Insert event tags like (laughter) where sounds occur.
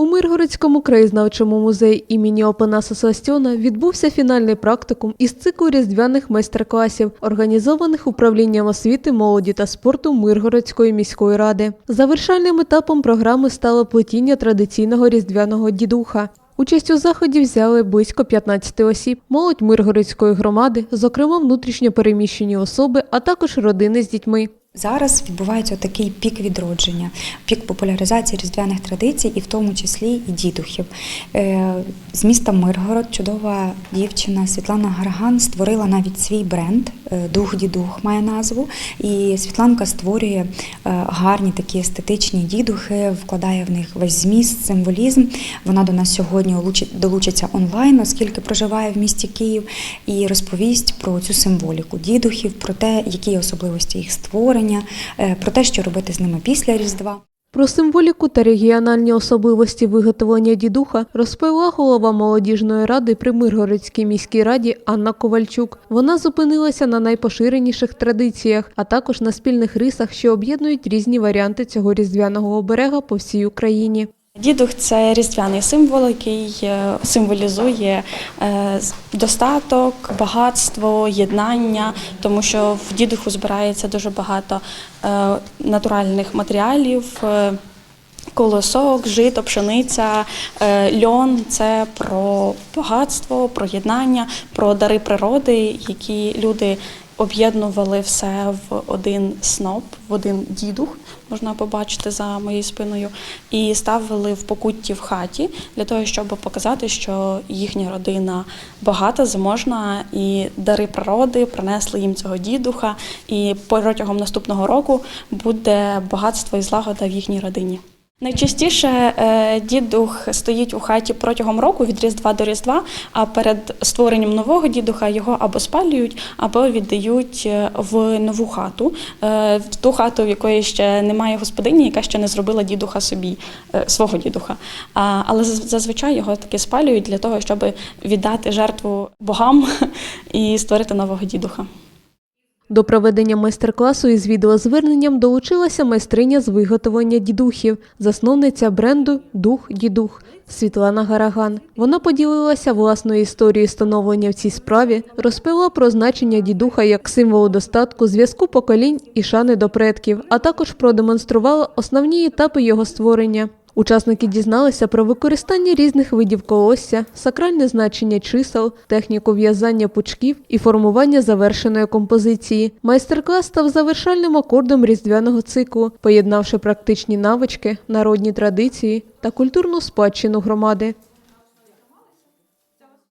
У Миргородському краєзнавчому музеї імені Опанаса Сластьона відбувся фінальний практикум із циклу різдвяних майстер-класів, організованих управлінням освіти, молоді та спорту Миргородської міської ради. Завершальним етапом програми стало плетіння традиційного різдвяного дідуха. Участь у заході взяли близько 15 осіб, молодь Миргородської громади, зокрема внутрішньо переміщені особи, а також родини з дітьми. Зараз відбувається такий пік відродження, пік популяризації різдвяних традицій, і в тому числі і дідухів. Е, З міста Миргород чудова дівчина Світлана Гарган створила навіть свій бренд Дух Дідух має назву. І Світланка створює е, гарні такі естетичні дідухи, вкладає в них весь зміст, символізм. Вона до нас сьогодні долучиться онлайн, оскільки проживає в місті Київ, і розповість про цю символіку дідухів, про те, які особливості їх створення, е, про те, що робити з ними після Різдва. Про символіку та регіональні особливості виготовлення дідуха розповіла голова молодіжної ради при Миргородській міській раді Анна Ковальчук. Вона зупинилася на найпоширеніших традиціях, а також на спільних рисах, що об'єднують різні варіанти цього різдвяного оберега по всій Україні. Дідух це різдвяний символ, який е, символізує е, достаток, багатство, єднання, тому що в дідуху збирається дуже багато е, натуральних матеріалів. Колосок, жито, пшениця, льон це про багатство, про єднання, про дари природи, які люди об'єднували все в один сноп, в один дідух, можна побачити за моєю спиною, і ставили в покутті в хаті для того, щоб показати, що їхня родина багата, заможна, і дари природи принесли їм цього дідуха. І протягом наступного року буде багатство і злагода в їхній родині. Найчастіше е, дідух стоїть у хаті протягом року від Різдва до Різдва, а перед створенням нового дідуха його або спалюють, або віддають е, в нову хату, е, в ту хату, в якої ще немає господині, яка ще не зробила дідуха собі, свого дідуха. Але зазвичай його таки спалюють для того, щоб віддати жертву богам (laughs) і створити нового дідуха. До проведення майстер-класу із відеозверненням долучилася майстриня з виготовлення дідухів, засновниця бренду Дух Дідух Світлана Гараган. Вона поділилася власною історією становлення в цій справі, розповіла про значення дідуха як символу достатку, зв'язку поколінь і шани до предків, а також продемонструвала основні етапи його створення. Учасники дізналися про використання різних видів колосся, сакральне значення чисел, техніку в'язання пучків і формування завершеної композиції. Майстер-клас став завершальним акордом різдвяного циклу, поєднавши практичні навички, народні традиції та культурну спадщину громади.